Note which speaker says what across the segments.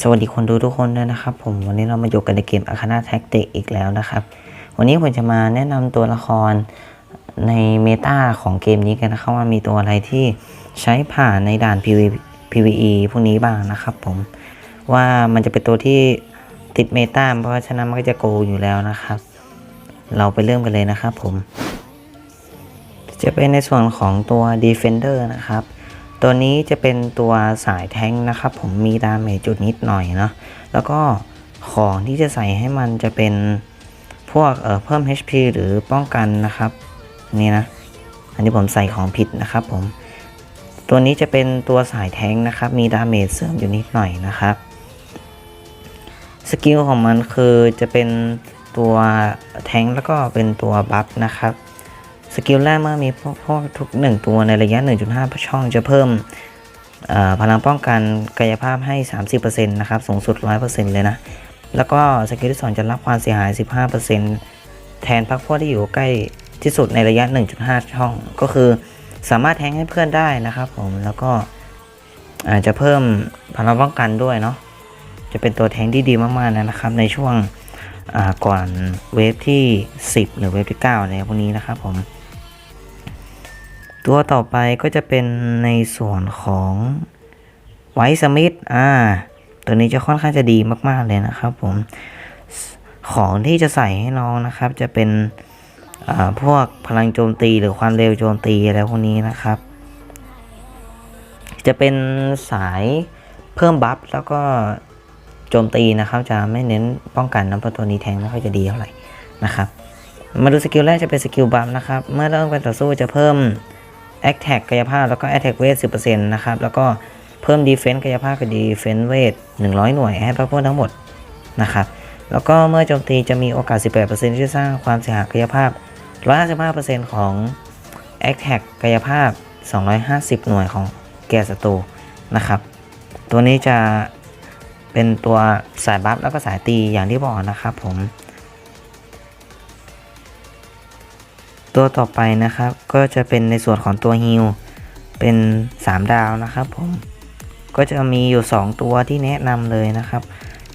Speaker 1: สวัสดีคนดูทุกคนด้วยนะครับผมวันนี้เรามาอยู่กันในเกมอาคา a าแท็กติกอีกแล้วนะครับ วันนี้ผมจะมาแนะนำตัวละครในเมตาของเกมนี้กันนะครับว่ามีตัวอะไรที่ใช้ผ่านในด่าน PV PVE พวกนี้บ้างนะครับผมว่ามันจะเป็นตัวที่ติดเมตาเพราะฉะนั้นมันก็จะโกอยู่แล้วนะครับ เราไปเริ่มกันเลยนะครับผม จะเป็นในส่วนของตัว Defender นะครับ ตัวนี้จะเป็นตัวสายแท้งนะครับ ผมมีดาเมจจุดนิดหน่อยเนาะแล้วก็ของที่จะใส่ให้มันจะเป็นพวกเอ่อเพิ่ม HP หรือป้องกันนะครับ นี่นะ อันนี้ผมใส่ของผิดนะครับผม ตัวนี้จะเป็นตัวสายแท้งนะครับ มีดาเมจเสริมอยู่นิดหน่อยนะครับสกิลของมันคือจะเป็นตัวแท้งแล้วก็เป็นตัวบัฟนะครับ สกิลแรกเมื่อมีพวกพวกทุกหนึ่งตัวในระยะ 1.5 ช่องจะเพิ่มพลังป้องกันกายภาพให้ 30%นะครับ สูงสุด 100%เลยนะ แล้วก็สกิลที่ 2 จะรับความเสียหาย 15%แทนพักพวกที่อยู่ใกล้ที่สุดในระยะ 1.5 ช่อง ก็คือสามารถแทงให้เพื่อนได้นะครับผม แล้วก็อาจจะเพิ่มพลังป้องกันด้วยเนาะ จะเป็นตัวแทงที่ดีมากๆนะครับ ในช่วงก่อนเวฟที่ 10 หรือเวฟที่ 9 ในพวกนี้นะครับผม ตัวต่อไปก็จะเป็นในส่วนของไวท์สมิธอ่า ตัวนี้จะค่อนข้างจะดีมาก ๆ เลยนะครับผม ของที่จะใส่ให้น้องนะครับ จะเป็นอ่าพวกพลังโจมตีหรือความเร็วโจมตีอะไรพวกนี้นะครับ จะเป็นสายเพิ่มบัฟแล้วก็โจมตีนะครับ จะไม่เน้นป้องกันนะเพราะตัวนี้แทงไม่ค่อยจะดีเท่าไหร่นะครับ มาดูสกิลแรกจะเป็นสกิลบัฟนะครับ เมื่อเริ่มการต่อสู้จะเพิ่ม a t t a c กายภาพแล้วก็ Attack Weight 10%นะครับแล้วก็เพิ่ม Defense กายภาพกับ Defense Weight 100หน่วยให้พวกทั้งหมดนะครับแล้วก็เมื่อโจมตีจะมีโอกาส 18%ที่จะสร้างความเสียหายกายภาพ 155%ของ Attack กายภาพ 250 หน่วยของแก่ศัตรูนะครับ ตัวนี้จะเป็นตัวสายบัฟแล้วก็สายตีอย่างที่บอกนะครับผม ตัวต่อไปนะครับ ก็จะเป็นในส่วนของตัวฮิลเป็น 3 ดาวนะครับผมก็จะมีอยู่ 2 ตัวที่แนะนำเลยนะครับ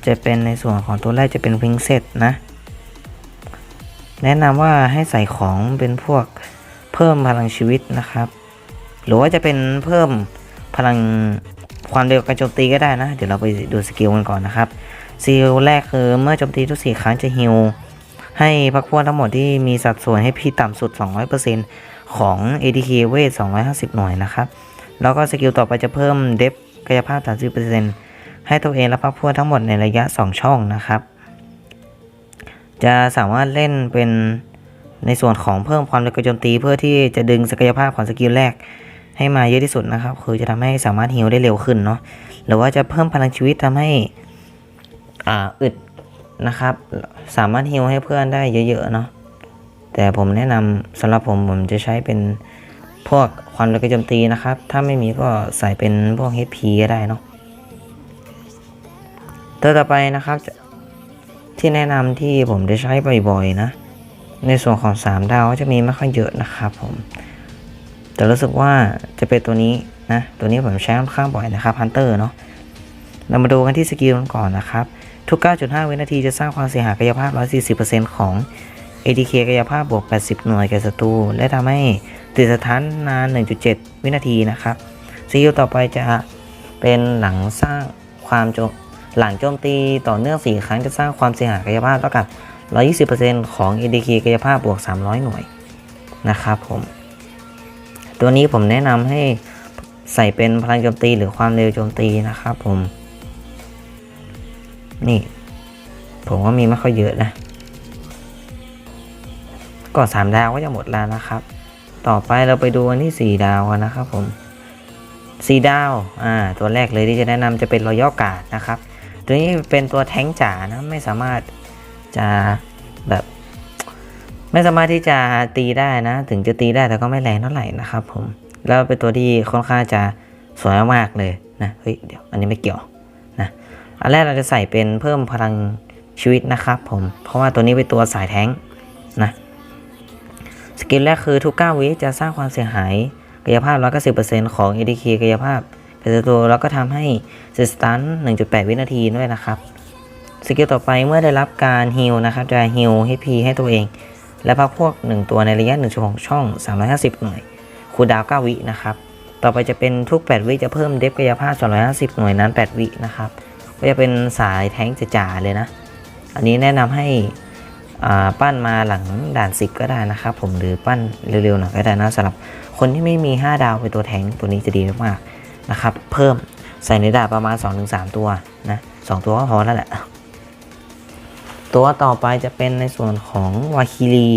Speaker 1: จะเป็นในส่วนของตัวแรกจะเป็นพิงเซตนะ แนะนำว่าให้ใส่ของเป็นพวกเพิ่มพลังชีวิตนะครับ หรือว่าจะเป็นเพิ่มพลังความเร็วการโจมตีก็ได้นะ เดี๋ยวเราไปดูสกิลกันก่อนนะครับสกิลแรกคือเมื่อโจมตีทุกสี่ครั้งจะฮิล ให้พักพวกทั้งหมดที่มีสัดส่วนให้พี่ต่ำสุด 200%ของ ADK เวท 250 หน่วยนะครับ แล้วก็สกิลต่อไปจะเพิ่มเดฟกายภาพ 30%ให้ตัวเองและพักพวกทั้งหมดในระยะ 2 ช่องนะครับจะสามารถเล่นเป็นในส่วนของเพิ่มความเร็วการโจมตี เพื่อที่จะดึงศักยภาพของสกิลแรก ให้มาเยอะที่สุดนะครับ คือจะทำให้สามารถฮิลได้เร็วขึ้นเนาะหรือว่าจะเพิ่มพลังชีวิตทำให้อ่าอึด นะครับ สามารถฮิลให้เพื่อนได้เยอะๆเนาะแต่ผมแนะนำสำหรับผมผมจะใช้เป็นพวกความเร็วกระโจมตีนะครับ ถ้าไม่มีก็ใส่เป็นพวก HP ก็ได้เนาะตัวต่อไปนะครับ ที่แนะนำที่ผมได้ใช้บ่อยๆนะ ในส่วนของ 3 ดาวจะมีไม่ค่อยเยอะนะครับผม แต่รู้สึกว่าจะเป็นตัวนี้นะ ตัวนี้ผมใช้ค่อนข้างบ่อยนะครับ Hunter เนาะเรามาดูกันที่สกิลกันก่อนนะครับ ทุก 9.5 วินาทีจะสร้างความเสียหายกายภาพ 140%ของ ATK กายภาพบวก 80 หน่วยแก่ศัตรู และทำให้ติดสถานนาน 1.7 วินาทีนะครับสกิลต่อไปจะเป็นหลังสร้างความโจมหลังโจมตีต่อเนื่อง 4 ครั้งจะสร้างความเสียหายกายภาพเท่ากับ 120%ของ ATK กายภาพบวก 300 หน่วยนะครับผม ตัวนี้ผมแนะนำให้ใส่เป็นพลังโจมตีหรือความเร็วโจมตีนะครับผม นี่ ผมว่ามีไม่ค่อยเยอะนะก็สามดาวก็จะหมดแล้วนะครับ ต่อไปเราไปดูอันที่สี่ดาวกันนะครับผมสี่ดาว อ่า ตัวแรกเลยที่จะแนะนำจะเป็นรอยัลการ์ดนะครับ ตัวนี้เป็นตัวแท้งจ๋านะ ไม่สามารถจะแบบ ไม่สามารถที่จะตีได้นะ ถึงจะตีได้แต่ก็ไม่แรงเท่าไหร่นะครับผม แล้วเป็นตัวที่ค่อนข้างจะสวยมากเลยนะ เฮ้ย เดี๋ยว อันนี้ไม่เกี่ยว อันแรกเราจะใส่เป็นเพิ่มพลังชีวิตนะครับผม เพราะว่าตัวนี้เป็นตัวสายแท้งนะสกิลแรกคือทุก 9 วิจะสร้างความเสียหายกายภาพ 190%ของ ADK กายภาพเป็นศัตรูแล้วก็ทำให้เสตัน 1.8 วินาทีด้วยนะครับ สกิลต่อไปเมื่อได้รับการฮิลนะครับ จะฮิล HP ให้ตัวเอง และพักพวก 1 ตัวในระยะ1.6ช่อง 350 หน่วย คูดาว 9 วินะครับ ต่อไปจะเป็นทุก 8 วิจะเพิ่มเดฟกายภาพ 250 หน่วยนั้น 8 วินะครับ ก็จะเป็นสายแท้งจ๋าเลยนะ อันนี้แนะนำให้ปั้นมาหลังด่าน 10 ก็ได้นะครับผมหรือปั้นเร็วๆหน่อยก็ได้นะสำหรับคนที่ไม่มี 5 ดาวเป็นตัวแทงตัวนี้จะดีมากๆนะครับ เพิ่มใส่ในดาบประมาณ 2-3 ตัวนะสองตัวก็พอแล้วแหละ ตัวต่อไปจะเป็นในส่วนของวาคิรี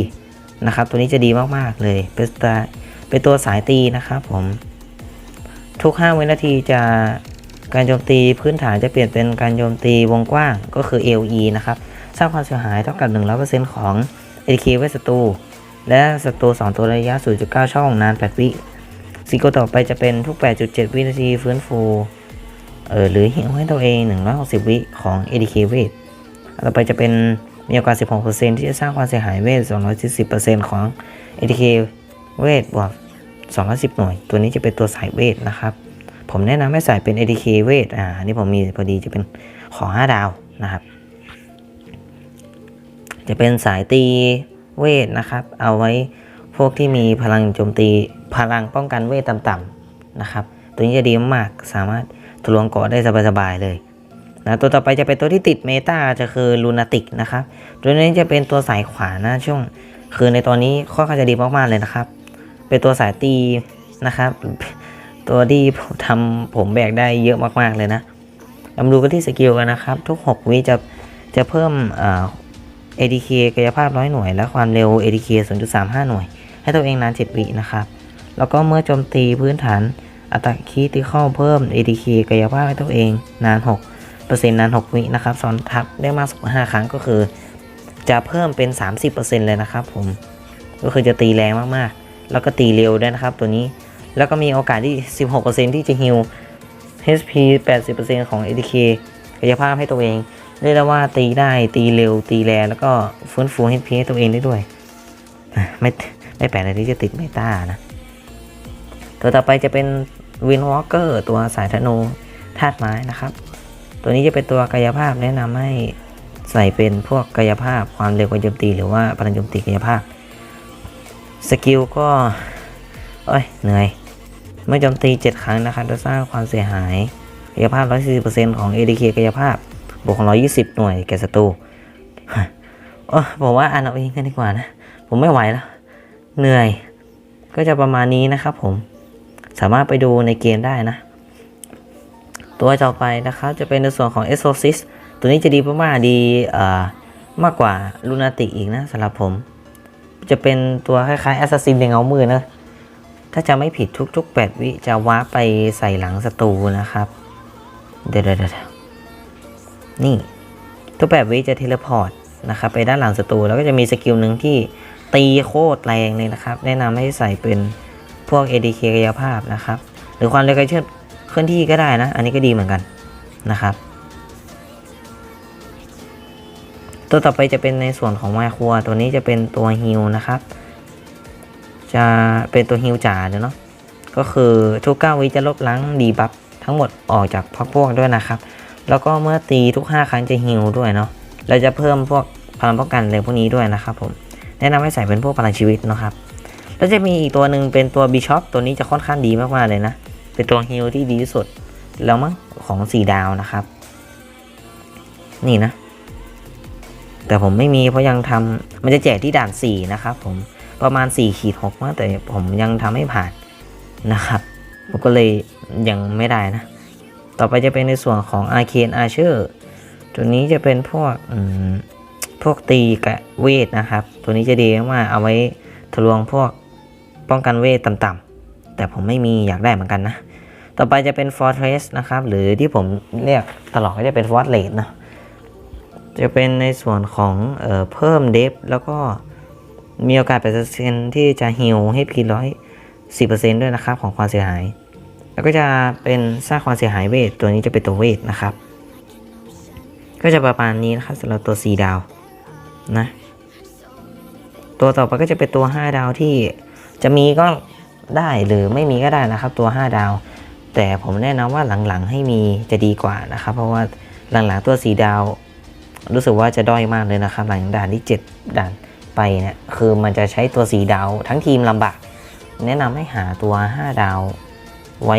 Speaker 1: นะครับ ตัวนี้จะดีมากๆเลย เป็นตัวเป็นตัวสายตีนะครับผมทุก 5 วินาทีจะ การโจมตีพื้นฐานจะเปลี่ยนเป็นการโจมตีวงกว้างก็คือ LE นะครับ สร้างความเสียหายเท่ากับ 100%ของ ADK ไว้ศัตรู และศัตรู 2 ตัวระยะ 0.9 ช่องนาน 8 วิซิโกต่อไปจะเป็นทุก 8.7 วินาทีฟื้นฟูเออหรือหิวให้ตัวเอง 160 วิของ ADK เวทต่อไปจะเป็นมีโอกาส 16%ที่จะสร้างความเสียหายเวท240%ของ ATK เวทบวก210 หน่วย ตัวนี้จะเป็นตัวสายเวทนะครับ ผมแนะนำให้ใส่เป็น ATK เวทอ่านนี้ผมมีพอดีจะเป็นของ 5 ดาวนะครับ จะเป็นสายตีเวทนะครับ เอาไว้พวกที่มีพลังโจมตีพลังป้องกันเวทต่ำๆนะครับ ตัวนี้จะดีมากๆสามารถทะลวงเกาะได้สบายๆเลยนะตัวต่อไปจะเป็นตัวที่ติดเมตาจะคือลูนาติกนะครับ ตัวนี้จะเป็นตัวสายขวานะช่วง คือในตอนนี้ค่อนข้างจะดีมากๆเลยนะครับ เป็นตัวสายตีนะครับ ตัวที่ทำผมแบกได้เยอะมากๆเลยนะเรามาดูกันที่สกิลกันนะครับ ทุก 6 วิจะจะเพิ่มเอ่อ ADK กายภาพร้อยหน่วย และความเร็ว ADK 0.35 หน่วย ให้ตัวเองนาน 7 วินะครับ แล้วก็เมื่อโจมตีพื้นฐานอัตราคีติเข้าเพิ่ม ADK กายภาพให้ตัวเองนาน6เปอร์เซ็นต์นาน 6 วินะครับซ้อนทับได้มากสุด5ครั้งก็คือ จะเพิ่มเป็น 30%เลยนะครับผม ก็คือจะตีแรงมากๆ แล้วก็ตีเร็วด้วยนะครับตัวนี้ แล้วก็มีโอกาสที่ 16%ที่จะฮิล HP 80%ของ ADK กายภาพให้ตัวเอง เรียกได้ว่าตีได้ตีเร็วตีแรงแล้วก็ฟื้นฟู HP ให้ตัวเองได้ด้วย ไม่ไม่แปลกเลยที่จะติดเมตานะ ตัวต่อไปจะเป็นวินวอล์กเกอร์ตัวสายธนูธาตุไม้นะครับ ตัวนี้จะเป็นตัวกายภาพแนะนำให้ใส่เป็นพวกกายภาพความเร็วกาโจมตีหรือว่าพลังโจมตีกายภาพ สกิลก็เอ้ยเหนื่อย เมื่อโจมตี 7 ครั้งนะครับจะสร้างความเสียหายกายภาพ 140%ของ ADK กายภาพ บวกของ 120 หน่วยแก่ศัตรูโอ้ผมว่าอ่านเอาเองกันดีกว่านะ ผมไม่ไหวแล้ว เหนื่อย ก็จะประมาณนี้นะครับผม สามารถไปดูในเกมได้นะ ตัวต่อไปนะครับ จะเป็นในส่วนของ Exorcist ตัวนี้จะดีมากๆดีมากกว่า Lunatic อีกนะสำหรับผม จะเป็นตัวคล้ายๆ Assassin ในเงามือนะ ถ้าจะไม่ผิดทุก ๆ 8 วิจะว้าร์ปไปใส่หลังศัตรูนะครับ เดี๋ยวๆนี่ ทุก 8 วิจะเทเลพอร์ตนะครับไปด้านหลังศัตรูแล้วก็จะมีสกิลหนึ่งที่ตีโคตรแรงเลยนะครับ แนะนำให้ใส่เป็นพวก ADK กายภาพนะครับ หรือความเร็วการเคลื่อนเคลื่อนที่ก็ได้นะ อันนี้ก็ดีเหมือนกันนะครับ ตัวต่อไปจะเป็นในส่วนของมาคัว ตัวนี้จะเป็นตัวฮิลนะครับ จะเป็นตัวฮิลจ๋าเลยเนาะก็คือทุก9วิจะลบล้างดีบัฟทั้งหมดออกจากพักพวกด้วยนะครับ แล้วก็เมื่อตีทุก 5 ครั้งจะฮิลด้วยเนาะเราจะเพิ่มพวกพลังป้องกันอะไรพวกนี้ด้วยนะครับผมแนะนำให้ใส่เป็นพวกพลังชีวิตนะครับแล้วจะมีอีกตัวหนึ่งเป็นตัวบิชอปตัวนี้จะค่อนข้างดีมากๆเลยนะ เป็นตัวฮิลที่ดีที่สุด แล้วมั้งของ4ดาวนะครับ นี่นะ แต่ผมไม่มีเพราะยังทำมันจะแจกที่ด่าน 4 นะครับผม ประมาณ4ขีด6มากแต่ผมยังทำไม่ผ่านนะครับ ผมก็เลยยังไม่ได้นะ ต่อไปจะเป็นในส่วนของ Arcane Archer ตัวนี้จะเป็นพวกพวกตีกับเวทนะครับ ตัวนี้จะดีมากเอาไว้ทะลวงพวกป้องกันเวทต่ำๆแต่ผมไม่มีอยากได้เหมือนกันนะ ต่อไปจะเป็น Fortress นะครับ หรือที่ผมเรียกตลอดก็จะเป็น Fortress นะ จะเป็นในส่วนของเออเพิ่มเดฟแล้วก็ มีโอกาสเปอร์เซ็นที่จะฮิลให้พีร้อยสี่เปอร์เซ็นด้วยนะครับของความเสียหาย แล้วก็จะเป็นสร้างความเสียหายเวทตัวนี้จะเป็นตัวเวทนะครับ ก็จะประมาณนี้นะครับสำหรับตัว4ดาวนะตัวต่อไปก็จะเป็นตัว5ดาวที่จะมีก็ได้หรือไม่มีก็ได้นะครับ ตัว5ดาว แต่ผมแนะนำว่าหลังๆให้มีจะดีกว่านะครับ เพราะว่าหลังๆตัวสีดาว รู้สึกว่าจะด้อยมากเลยนะครับ หลังด่านที่ 7 ด่าน ไปเนี่ยคือมันจะใช้ตัวสีดาวทั้งทีมลำบาก แนะนำให้หาตัว 5 ดาว ไว้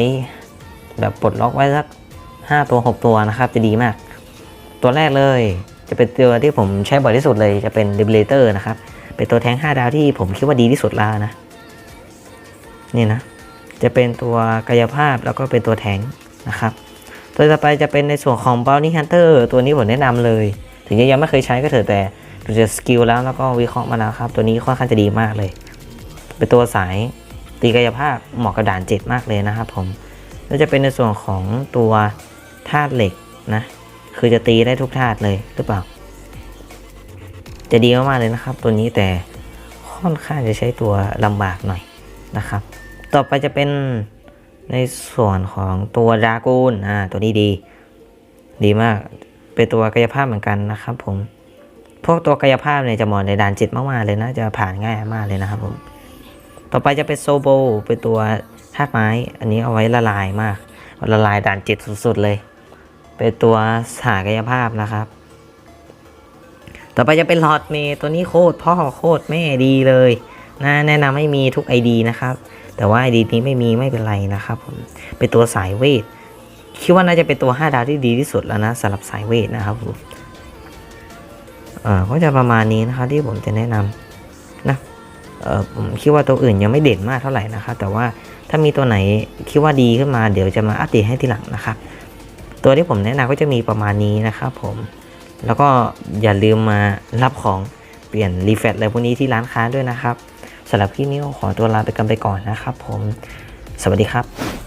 Speaker 1: แบบปลดล็อกไว้สัก 5 ตัว 6 ตัวนะครับ จะดีมาก ตัวแรกเลยจะเป็นตัวที่ผมใช้บ่อยที่สุดเลยจะเป็น d e b l a t o r นะครับ เป็นตัวแทง 5 ดาวที่ผมคิดว่าดีที่สุดแล้วนะ นี่นะ จะเป็นตัวกายภาพแล้วก็เป็นตัวแทงนะครับ ตัวต่อไปจะเป็นในส่วนของ Bounty Hunter ตัวนี้ผมแนะนำเลย ถึงจะยังไม่เคยใช้ก็เถอะแต่ ดูจากสกิลแล้วแล้วก็วิเคราะห์มาแล้วครับ ตัวนี้ค่อนข้างจะดีมากเลย เป็นตัวสายตีกายภาพเหมาะกับด่านเจ็ดมากเลยนะครับผมแล้วจะเป็นในส่วนของตัวธาตุเหล็กนะ คือจะตีได้ทุกธาตุเลยหรือเปล่า จะดีมากๆเลยนะครับ ตัวนี้แต่ค่อนข้างจะใช้ตัวลำบากหน่อยนะครับ ต่อไปจะเป็นในส่วนของตัวดากูนอ่าตัวนี้ดี ดีมาก เป็นตัวกายภาพเหมือนกันนะครับผม พวกตัวกายภาพเนี่ยจะเหมาะในด่านจิตมากๆเลยนะ จะผ่านง่ายมากเลยนะครับผม ต่อไปจะเป็นโซโบเป็นตัวธาตุไม้ อันนี้เอาไว้ละลายมาก ละลายด่านจิตสุดๆเลย เป็นตัวสากายภาพนะครับ ต่อไปจะเป็นหลอดเมตัวนี้โคตรพ่อโคตรแม่ดีเลยนะแนะนำให้มีทุก ID นะครับ แต่ว่า ID นี้ไม่มีไม่เป็นไรนะครับผม เป็นตัวสายเวท คิดว่าน่าจะเป็นตัว 5 ดาวที่ดีที่สุดแล้วนะสำหรับสายเวทนะครับผม ก็จะประมาณนี้นะครับที่ผมจะแนะนำนะเอ่อผมคิดว่าตัวอื่นยังไม่เด่นมากเท่าไหร่นะครับแต่ว่าถ้ามีตัวไหนคิดว่าดีขึ้นมาเดี๋ยวจะมาอัปเดตให้ทีหลังนะครับ ตัวที่ผมแนะนำก็จะมีประมาณนี้นะครับผมแล้วก็อย่าลืมมารับของเปลี่ยนรีเฟรชอะไรพวกนี้ที่ร้านค้าด้วยนะครับสำหรับคลิปนี้ก็ขอตัวลาไปกันไปก่อนนะครับผม สวัสดีครับ